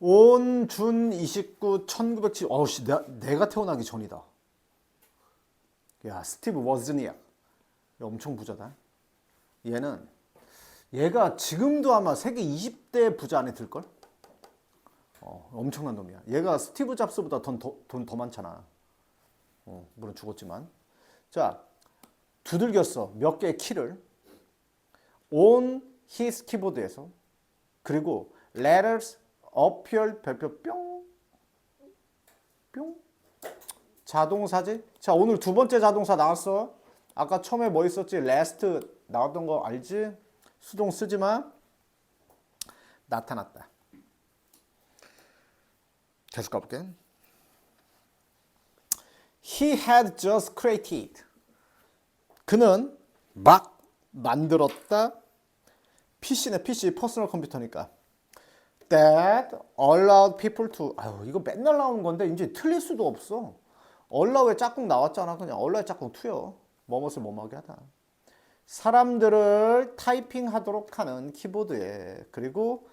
온준 29 1970 어우씨 내가, 태어나기 전이다. 야 스티브 워즈니악 엄청 부자다. 얘는 얘가 지금도 아마 세계 20대 부자 안에 들걸? 어, 엄청난 놈이야. 얘가 스티브 잡스보다 돈더 많잖아. 어, 물론 죽었지만. 자, 두들겼어. 몇 개의 키를. on his 키보드에서. 그리고 letters appear 별표 뿅. 뿅. 자동사지? 자, 오늘 두 번째 자동사 나왔어. 아까 처음에 뭐 있었지? last 나왔던 거 알지? 수동 쓰지 마. 나타났다. 계속 가볼게. He had just created. 그는 막 만들었다. PC네 PC 퍼스널 컴퓨터니까. That allowed people to. 아유 이거 맨날 나오는 건데 이제 틀릴 수도 없어. allow에 짝꿍 나왔잖아. 그냥 allow에 짝꿍 투여. 뭐뭇을 뭐뭐하게 하다. 사람들을 타이핑하도록 하는 키보드에 그리고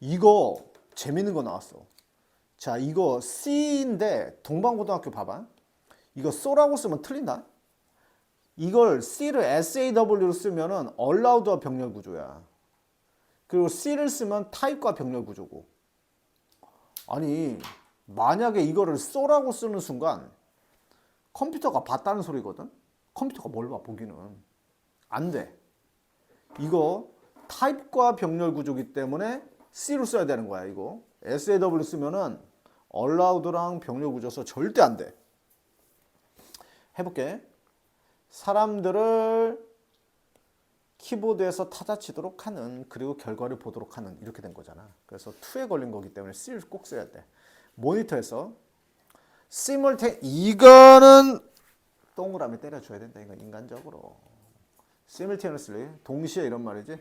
이거 재밌는 거 나왔어. 자, 이거 C인데 동방고등학교 봐봐. 이거 쏘라고 쓰면 틀린다. 이걸 C를 SAW로 쓰면은 allowed와 병렬 구조야. 그리고 C를 쓰면 타입과 병렬 구조고. 아니, 만약에 이거를 쏘라고 쓰는 순간 컴퓨터가 봤다는 소리거든. 컴퓨터가 뭘 봐, 보기는. 안 돼. 이거 타입과 병렬 구조기 때문에 C로 써야 되는 거야, 이거. SAW 쓰면은 allowed랑 병렬 구조서 절대 안 돼. 해볼게. 사람들을 키보드에서 타자치도록 하는 그리고 결과를 보도록 하는 이렇게 된 거잖아. 그래서 to에 걸린 거기 때문에 C를 꼭 써야 돼. 모니터에서 simultan 이거는 동그라미 때려줘야 된다. 이건 인간적으로. simultaneously 동시에 이런 말이지.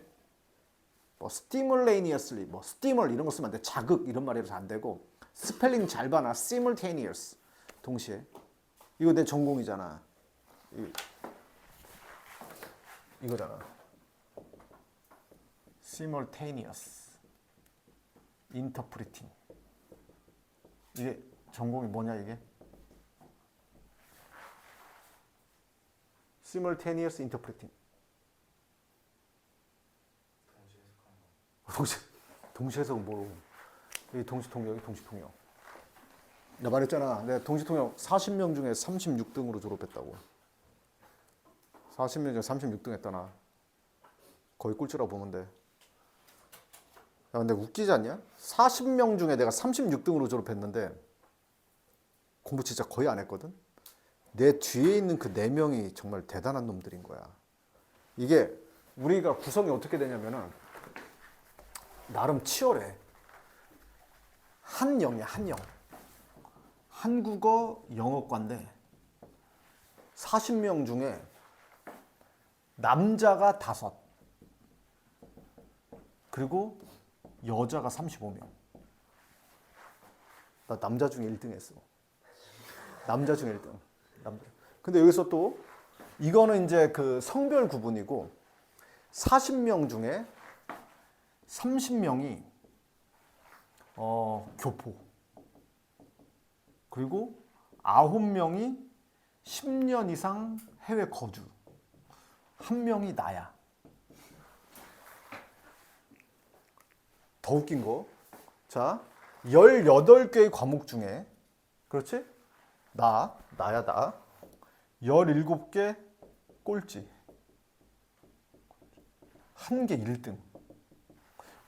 뭐 stimultaneously 뭐 stimul 이런 거 쓰면 안 돼. 자극 이런 말이라서 안 되고 스펠링 잘 봐놔. simultaneous 동시에. 이거 내 전공이잖아. 이, 이거잖아. Simultaneous interpreting 이게 전공이 뭐냐 이게? simultaneous interpreting 동시 동시 해석 뭐로? 이 동시 통역이 동시 통역. 나 말했잖아. 내가 동시 통역 40명 중에 36등으로 졸업했다고. 40명 중에 36등 했다 나. 거의 꼴찌라고 보면 돼. 야, 근데 웃기지 않냐? 40명 중에 내가 36등으로 졸업했는데 공부 진짜 거의 안 했거든. 내 뒤에 있는 그 네 명이 정말 대단한 놈들인 거야. 이게 우리가 구성이 어떻게 되냐면은 나름 치열해. 한 영이야, 한 영. 한국어 영어과인데 40명 중에 남자가 다섯 그리고 여자가 35명. 나 남자 중에 1등 했어. 남자 중에 1등. 남자. 근데 여기서 또 이거는 이제 그 성별 구분이고 40명 중에 30명이 어, 교포. 그리고 9명이 10년 이상 해외 거주. 한 명이 나야. 더 웃긴 거. 자, 18개의 과목 중에 그렇지? 나, 나야 나. 17개 꼴찌. 한 개 1등.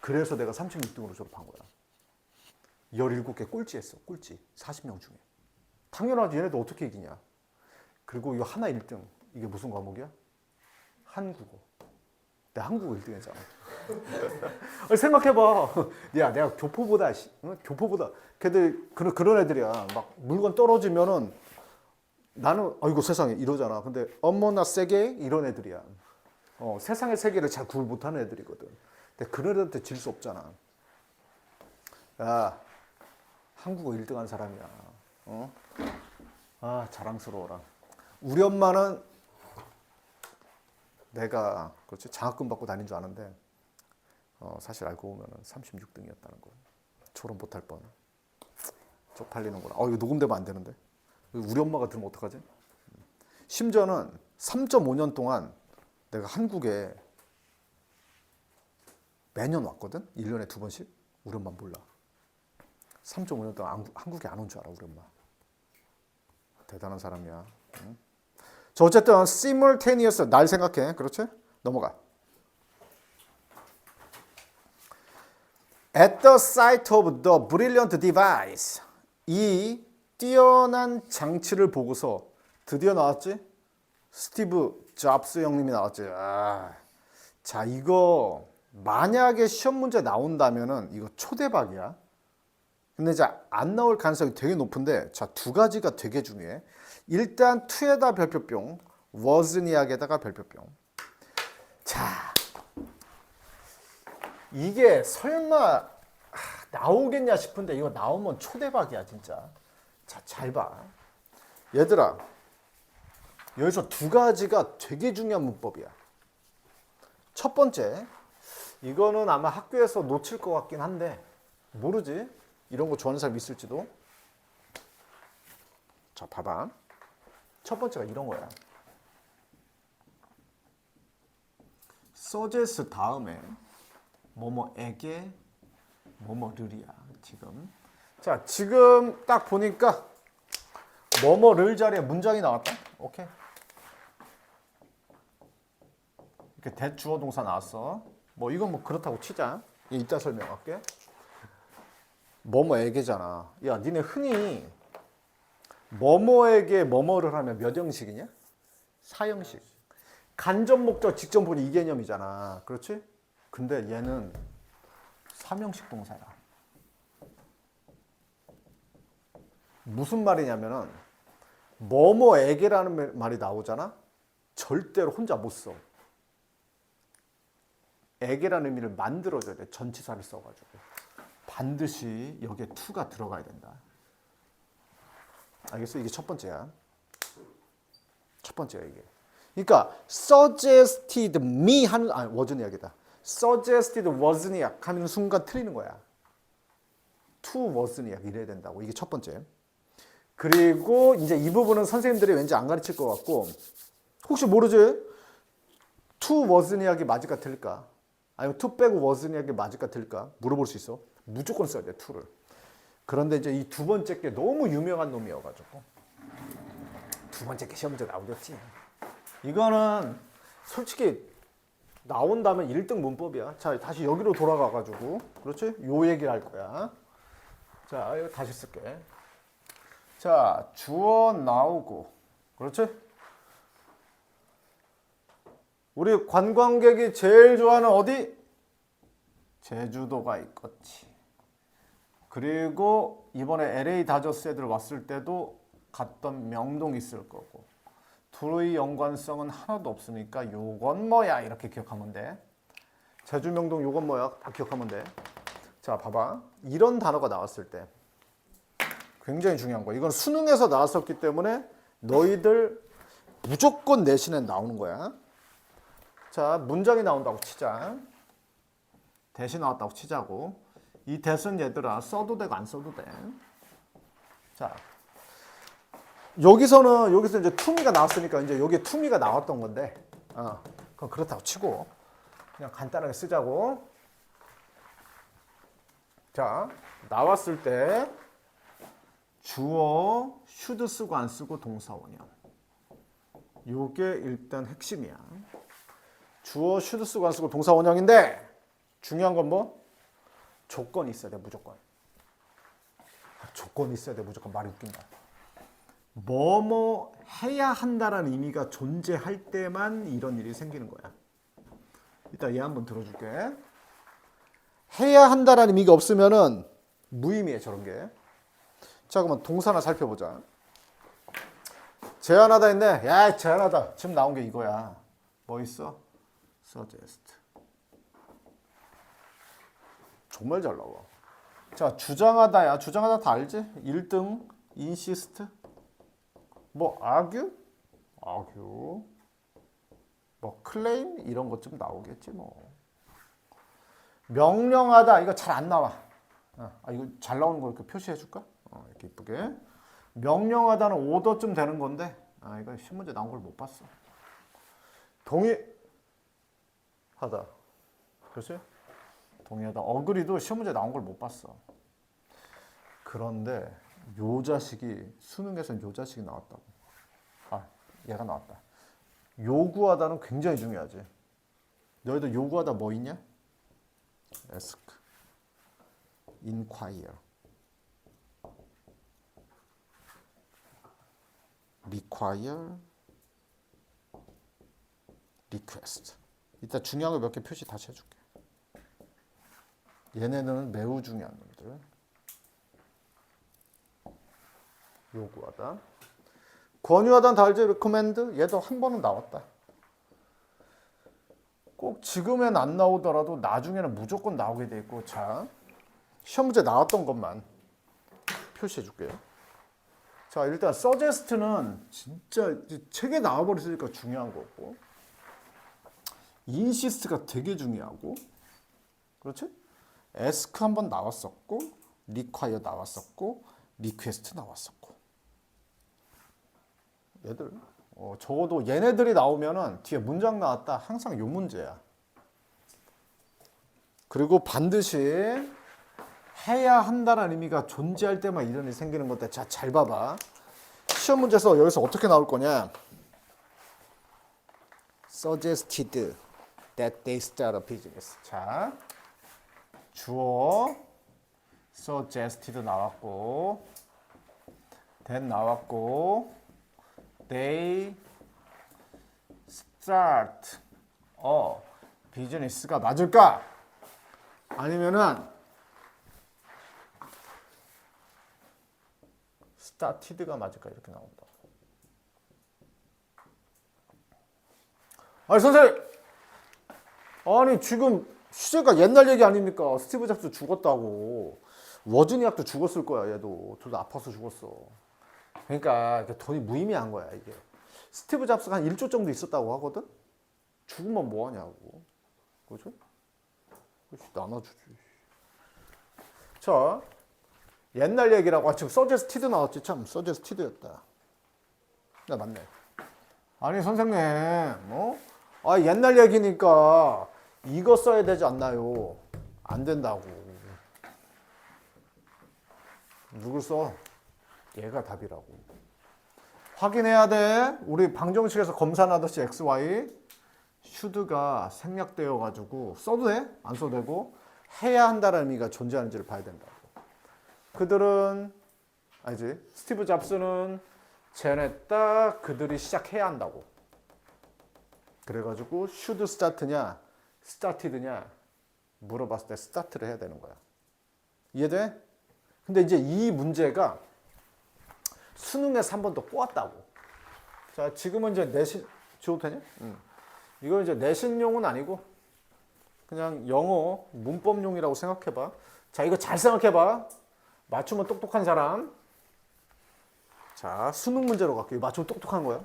그래서 내가 36등으로 졸업한 거야. 17개 꼴찌했어. 꼴찌. 40명 중에. 당연하지. 얘네들 어떻게 이기냐. 그리고 이거 하나 1등. 이게 무슨 과목이야? 한국어. 내가 한국어 1등 했잖아. 아니, 생각해봐. 야, 내가 교포보다, 씨, 어? 교포보다. 걔들, 그런, 그런 애들이야. 막 물건 떨어지면은 나는, 아이고 세상에 이러잖아. 근데 어머나 세게 이런 애들이야. 어, 세상의 세계를 잘 구분 못하는 애들이거든. 근데 그런 애들한테 질 수 없잖아. 야, 한국어 1등 한 사람이야. 어? 아, 자랑스러워라. 우리 엄마는 내가 그렇지 장학금 받고 다닌 줄 아는데 어, 사실 알고 보면 36등이었다는 거. 저런 못할 뻔. 쪽팔리는구나. 어 이거 녹음되면 안 되는데. 우리 엄마가 들으면 어떡하지? 심지어는 3.5년 동안 내가 한국에 매년 왔거든. 1년에 두 번씩. 우리 엄마 몰라. 3.5년 동안 안- 한국에 안 온 줄 알아 우리 엄마. 대단한 사람이야. 응? 저 어쨌든 simultaneous 날 생각해. 그렇지? 넘어가. At the sight of the brilliant device. 이 뛰어난 장치를 보고서 드디어 나왔지? 스티브 잡스 형님이 나왔지. 아, 자, 이거 만약에 시험 문제 나온다면은 이거 초대박이야. 근데 이제 안 나올 가능성이 되게 높은데 자, 두 가지가 되게 중요해. 일단 투에다 별표병, 워즈니악에다가 별표병. 자, 이게 설마 하, 나오겠냐 싶은데 이거 나오면 초대박이야 진짜. 자, 잘 봐. 얘들아, 여기서 두 가지가 되게 중요한 문법이야. 첫 번째, 이거는 아마 학교에서 놓칠 것 같긴 한데 모르지. 이런 거 좋아하는 사람 있을지도. 자, 봐봐. 첫 번째가 이런 거야. suggest 다음에 뭐뭐에게 뭐뭐를이야 지금. 자, 지금 딱 보니까 뭐뭐를 자리에 문장이 나왔다. 오케이. 이렇게 대주어 동사 나왔어. 뭐 이건 뭐 그렇다고 치자. 이따 설명할게. 뭐뭐에게잖아. 야, 니네 흔히 뭐뭐에게 뭐뭐를 하면 몇 형식이냐? 사형식. 간접 목적, 직접 보니 이 개념이잖아. 그렇지? 근데 얘는 삼형식 동사야. 무슨 말이냐면은 뭐뭐에게라는 말이 나오잖아. 절대로 혼자 못 써. 에게라는 의미를 만들어줘야 돼. 전치사를 써가지고. 반드시 여기에 to가 들어가야 된다. 알겠어? 이게 첫 번째야. 첫 번째야 이게. 그러니까 suggested me 하는 아니 wasn't 이야기다. Suggested wasn't 약 하는 순간 틀리는 거야. to wasn't 약 이래야 된다고. 이게 첫 번째. 그리고 이제 이 부분은 선생님들이 왠지 안 가르칠 것 같고 혹시 모르지? to wasn't 약이 맞을까 틀릴까? 아니면 to 빼고 wasn't 약이 맞을까 틀릴까? 물어볼 수 있어. 무조건 써야 돼, to를. 그런데 이제 이 두 번째 게 너무 유명한 놈이어가지고 두 번째 게 시험 문제 나오겠지. 이거는 솔직히 나온다면 1등 문법이야. 자, 다시 여기로 돌아가가지고 그렇지? 요 얘기를 할 거야. 자, 이거 다시 쓸게. 자, 주어 나오고 그렇지? 우리 관광객이 제일 좋아하는 어디? 제주도가 있겠지. 그리고 이번에 LA 다저스 애들 왔을 때도 갔던 명동 있을 거고 둘의 연관성은 하나도 없으니까 요건 뭐야 이렇게 기억하면 돼. 제주 명동 요건 뭐야 다 기억하면 돼. 자 봐봐 이런 단어가 나왔을 때 굉장히 중요한 거야. 이건 수능에서 나왔었기 때문에 너희들 무조건 내신에 나오는 거야. 자 문장이 나온다고 치자. 대신 나왔다고 치자고. 이 대신 얘들아 써도 되고 안 써도 돼. 자 여기서는 여기서 이제 투미가 나왔으니까 이제 여기 투미가 나왔던 건데, 어, 그건 그렇다고 치고 그냥 간단하게 쓰자고. 자 나왔을 때 주어 should 쓰고 안 쓰고 동사 원형. 요게 일단 핵심이야. 주어 should 쓰고 안 쓰고 동사 원형인데 중요한 건 뭐? 조건이 있어야 돼 무조건. 아, 조건이 있어야 돼 무조건 말이 웃긴다. 뭐뭐 해야 한다라는 의미가 존재할 때만 이런 일이 생기는 거야. 이따 얘 한번 들어줄게. 해야 한다라는 의미가 없으면은 무의미해 저런 게. 자 그러면 동사나 살펴보자. 제안하다 했네. 야 제안하다. 지금 나온 게 이거야. 뭐 있어? suggest. 정말 잘 나와. 자 주장하다야. 주장하다 다 알지? 1등 insist. 뭐 argue? argue. 뭐 claim 이런 것 좀 나오겠지 뭐. 명령하다 이거 잘 안 나와. 아 이거 잘 나오는 거 이렇게 표시해 줄까? 어, 이렇게 이쁘게 명령하다는 오더쯤 되는 건데 아 이거 신문제 나온 걸 못 봤어. 동의하다 그렇지? 동의하다 어그리도 시험 문제 나온 걸 못 봤어. 그런데 요 자식이 수능에선 요 자식이 나왔다고. 아 얘가 나왔다. 요구하다는 굉장히 중요하지. 너희들 요구하다 뭐 있냐? ask, inquire, require, request. 이따 중요한 거 몇 개 표시 다시 해줄게. 얘네는 매우 중요한 놈들. 요구하다. 다 알지? recommend. 얘도 한 번은 나왔다. 꼭 지금엔 안 나오더라도 나중에는 무조건 나오게 돼 있고 자 시험 문제 나왔던 것만 표시해 줄게요. 자 일단 서제스트는 진짜 책에 나와버렸으니까 중요한 거고 인시스트가 되게 중요하고 그렇지? 에스크 한번 나왔었고 리콰이어 나왔었고 리퀘스트 나왔었고 얘들 어, 적어도 얘네들이 나오면은 뒤에 문장 나왔다 항상 요 문제야. 그리고 반드시 해야 한다는 의미가 존재할 때만 이런 일이 생기는 건데 자 잘 봐봐. 시험 문제에서 여기서 어떻게 나올 거냐? suggested that they start a business. 자, 주어 suggested 나왔고 that 나왔고 they start a business가 맞을까? 아니면은 started가 맞을까 이렇게 나온다. 아니 선생님, 아니 지금 시제가 옛날 얘기 아닙니까? 스티브 잡스 죽었다고. 워즈니악도 죽었을 거야 얘도. 둘 다 아파서 죽었어. 그러니까 이게 돈이 무의미한 거야 이게. 스티브 잡스가 한 1조 정도 있었다고 하거든. 죽으면 뭐 하냐고. 그죠? 그렇지 나눠주지. 자, 옛날 얘기라고 아, 지금 서제스티드 나왔지 참 서제스티드였다. 나 맞네. 아니 선생님, 어? 아 옛날 얘기니까 이거 써야 되지 않나요? 안 된다고. 누굴 써? 얘가 답이라고. 확인해야 돼. 우리 방정식에서 검사하듯이 x, y 슈드가 생략되어 가지고 써도 돼? 안 써도 되고 해야 한다는 의미가 존재하는지를 봐야 된다고. 그들은 알지? 스티브 잡스는 쟤네 딱 그들이 시작해야 한다고. 그래가지고 should start냐, started냐 물어봤을 때 start를 해야 되는 거야. 이해돼? 근데 이제 이 문제가 수능에서 한 번 더 꼬았다고. 자, 지금은 이제 내신, 줘도 되냐? 응. 이건 이제 내신용은 아니고 그냥 영어 문법용이라고 생각해봐. 자, 이거 잘 생각해봐. 맞추면 똑똑한 사람. 자, 수능 문제로 갈게요. 맞추면 똑똑한 거야.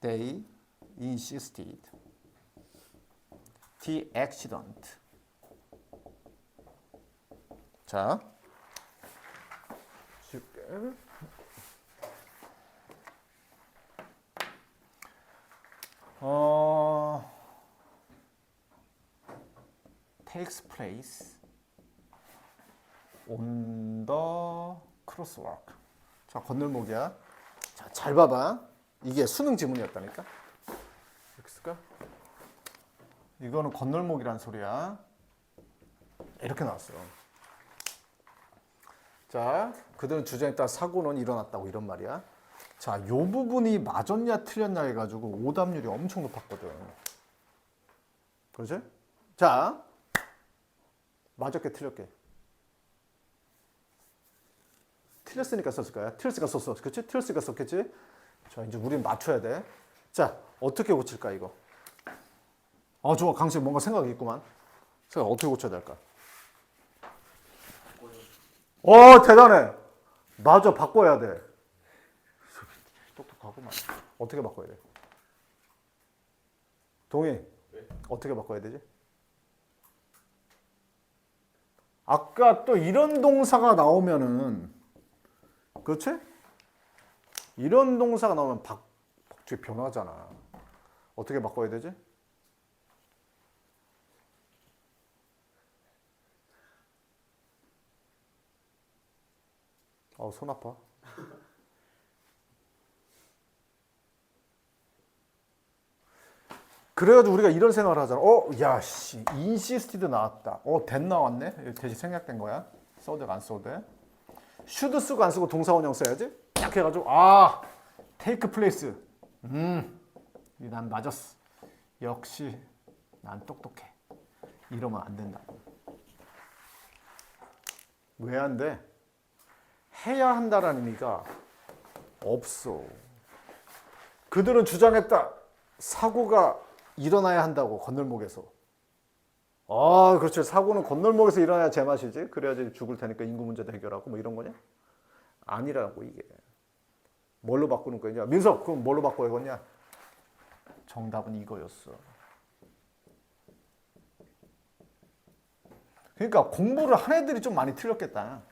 They insisted the accident. 자. 어, takes place on the crosswalk. 자, 건널목이야. 자, 잘 봐봐. 이게 수능 지문이었다니까. 쓸까? 이거는 건널목이란 소리야. 이렇게 나왔어. 자, 그들은 주장에 따라 사고는 일어났다고 이런 말이야. 자, 요 부분이 맞았냐 틀렸냐 해가지고 오답률이 엄청 높았거든. 그러지? 자, 맞았게 틀렸게. 틀렸으니까 썼을 거야. 틀렸으니까 썼어. 그렇지? 틀렸으니까 썼겠지? 자, 이제 우린 맞춰야 돼. 자, 어떻게 고칠까, 이거? 아, 좋아. 강식 뭔가 생각이 있구만. 생각 어떻게 고쳐야 될까? 어, 대단해. 맞아, 바꿔야 돼. 똑똑하구만. 어떻게 바꿔야 돼? 동희, 어떻게 바꿔야 되지? 아까 또 이런 동사가 나오면은 그렇지? 이런 동사가 나오면 박, 갑자기 변하잖아. 어떻게 바꿔야 되지? 어, 손 아파. 그래가지고 우리가 이런 생각을 하잖아. 어, 야, 씨, 인시스티드 나왔다. 어, 된 나왔네. 대신 생략된 거야. 써도 돼, 안 써도 돼. should 쓰고 안 쓰고 동사 원형 써야지. 딱 해가지고 아, take place. 음, 이난 맞았어. 역시 난 똑똑해. 이러면 안 된다고. 왜안 돼? 해야 한다라는 의미가 없어. 그들은 주장했다. 사고가 일어나야 한다고 건널목에서. 아, 그렇죠. 사고는 건널목에서 일어나야 제맛이지. 그래야지 죽을 테니까 인구 문제도 해결하고 뭐 이런 거냐? 아니라고 이게. 뭘로 바꾸는 거냐? 민석, 그럼 뭘로 바꿔야 겠냐? 정답은 이거였어. 그러니까 공부를 한 애들이 좀 많이 틀렸겠다.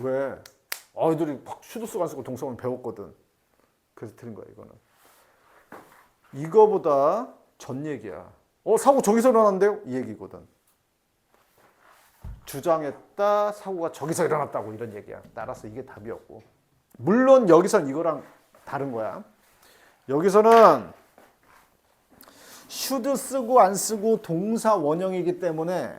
왜? 아, 애들이 막 슈도 쓰고 안 쓰고 동사원 배웠거든. 그래서 틀린 거야, 이거는. 이거보다 전 얘기야. 어, 사고 저기서 일어났는데요? 이 얘기거든. 주장했다, 사고가 저기서 일어났다고 이런 얘기야. 따라서 이게 답이었고. 물론 여기선 이거랑 다른 거야. 여기서는 should 쓰고 안 쓰고 동사 원형이기 때문에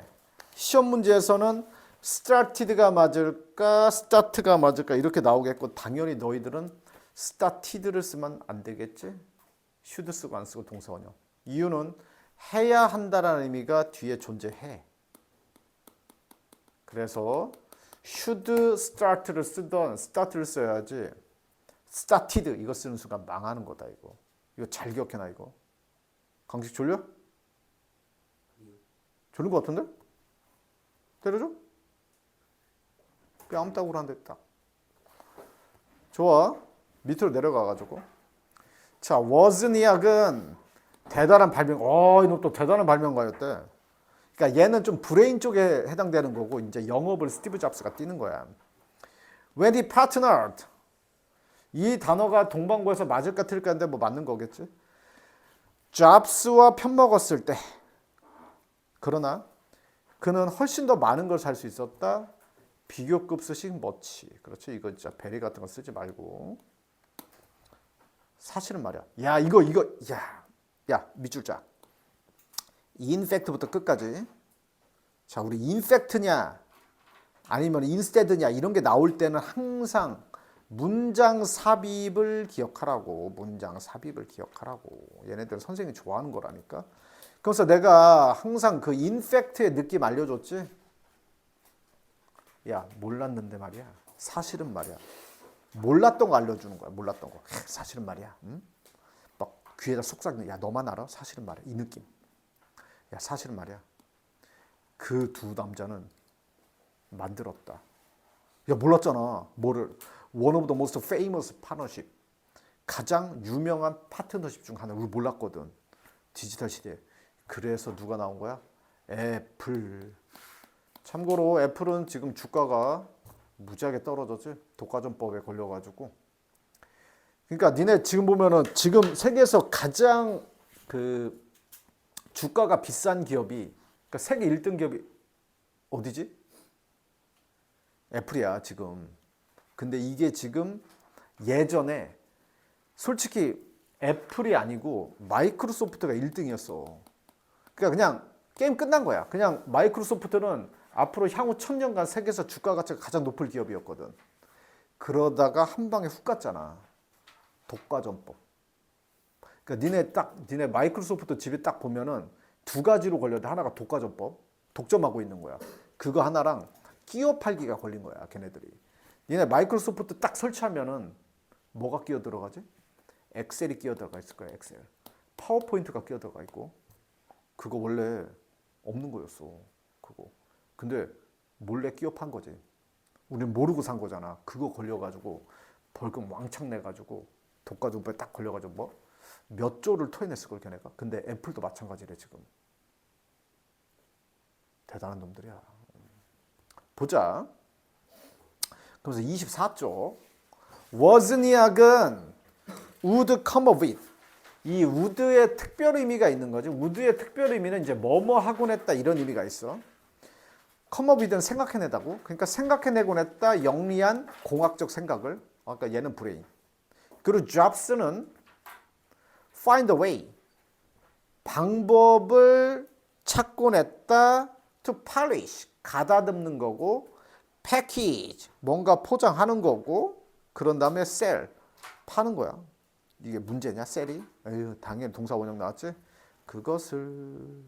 시험 문제에서는 started가 맞을까, start가 맞을까 이렇게 나오겠고 당연히 너희들은 started를 쓰면 안 되겠지. should 쓰고 안 쓰고 동사 원형. 이유는 해야 한다라는 의미가 뒤에 존재해. 그래서 should start를 쓰던 start를 써야지 started 이거 쓰는 순간 망하는 거다 이거. 이거 잘 기억해놔 이거. 강식 졸려? 졸린 것 같은데? 때려줘? 뺨따구로 한대 딱. 좋아. 밑으로 내려가가지고. 자, 워즈니악은 대단한 발명. 어, 이놈 또 대단한 발명가였대. 그러니까 얘는 좀 브레인 쪽에 해당되는 거고 이제 영업을 스티브 잡스가 뛰는 거야. When he partnered. 이 단어가 동방구에서 맞을까 틀릴까 했는데 뭐 맞는 거겠지. 잡스와 편먹었을 때. 그러나 그는 훨씬 더 많은 걸 살 수 있었다. 비교급 쓰식 멋지. 그렇죠. 이거 진짜 베리 같은 거 쓰지 말고. 사실은 말이야. 야, 이거 이거 야. 야, 밑줄자. 인팩트부터 끝까지. 자, 우리 인팩트냐 아니면 인스테드냐 이런 게 나올 때는 항상 문장 삽입을 기억하라고. 문장 삽입을 기억하라고. 얘네들 선생님이 좋아하는 거라니까. 그래서 내가 항상 그 인팩트의 느낌 알려줬지. 야, 몰랐는데 말이야. 사실은 말이야. 몰랐던 거 알려주는 거야. 몰랐던 거. 사실은 말이야. 응? 막 귀에다 속삭이는. 야, 너만 알아? 사실은 말이야. 이 느낌. 야, 사실은 말이야. 그 두 남자는 만들었다. 야, 몰랐잖아. 뭐를. One of the most famous partnership. 가장 유명한 파트너십 중 하나. 우리 몰랐거든. 디지털 시대. 그래서 누가 나온 거야? 애플. 참고로 애플은 지금 주가가 무지하게 떨어졌지. 독과점법에 걸려가지고. 그러니까 니네 지금 보면은 지금 세계에서 가장 그 주가가 비싼 기업이 그러니까 세계 1등 기업이 어디지? 애플이야 지금. 근데 이게 지금 예전에 솔직히 애플이 아니고 마이크로소프트가 1등이었어. 그러니까 그냥 게임 끝난 거야. 그냥 마이크로소프트는 앞으로 향후 천년간 세계에서 주가 가치가 가장 높을 기업이었거든. 그러다가 한 방에 훅 갔잖아. 독과점법. 그러니까 니네 딱 니네 마이크로소프트 집에 딱 보면은 두 가지로 걸렸는데 하나가 독과점법, 독점하고 있는 거야. 그거 하나랑 끼어 팔기가 걸린 거야, 걔네들이. 니네 마이크로소프트 딱 설치하면은 뭐가 끼어 들어가지? 엑셀이 끼어 들어가 있을 거야, 엑셀. 파워포인트가 끼어 들어가 있고. 그거 원래 없는 거였어. 그거. 근데 몰래 끼어 판 거지. 우리는 모르고 산 거잖아. 그거 걸려가지고 벌금 왕창 내가지고 독과점법에 딱 걸려가지고 뭐 몇 조를 토해냈을 걸 걔네가. 근데 애플도 마찬가지래 지금. 대단한 놈들이야. 보자. 그래서 24쪽. 워즈니악은 would come of it. 이 would의 특별 의미가 있는 거지. would의 특별 의미는 이제 뭐뭐 하곤 했다 이런 의미가 있어. It은 생각해내다고. 그러니까 생각해내곤 했다 영리한 공학적 생각을. 아, 그러니까 얘는 브레인. 그리고 jobs는 find a way. 방법을 찾곤 했다 to polish. 가다듬는 거고 package. 뭔가 포장하는 거고 그런 다음에 sell. 파는 거야. 이게 문제냐 셀이? 에휴 당연히 동사 원형 나왔지? 그것을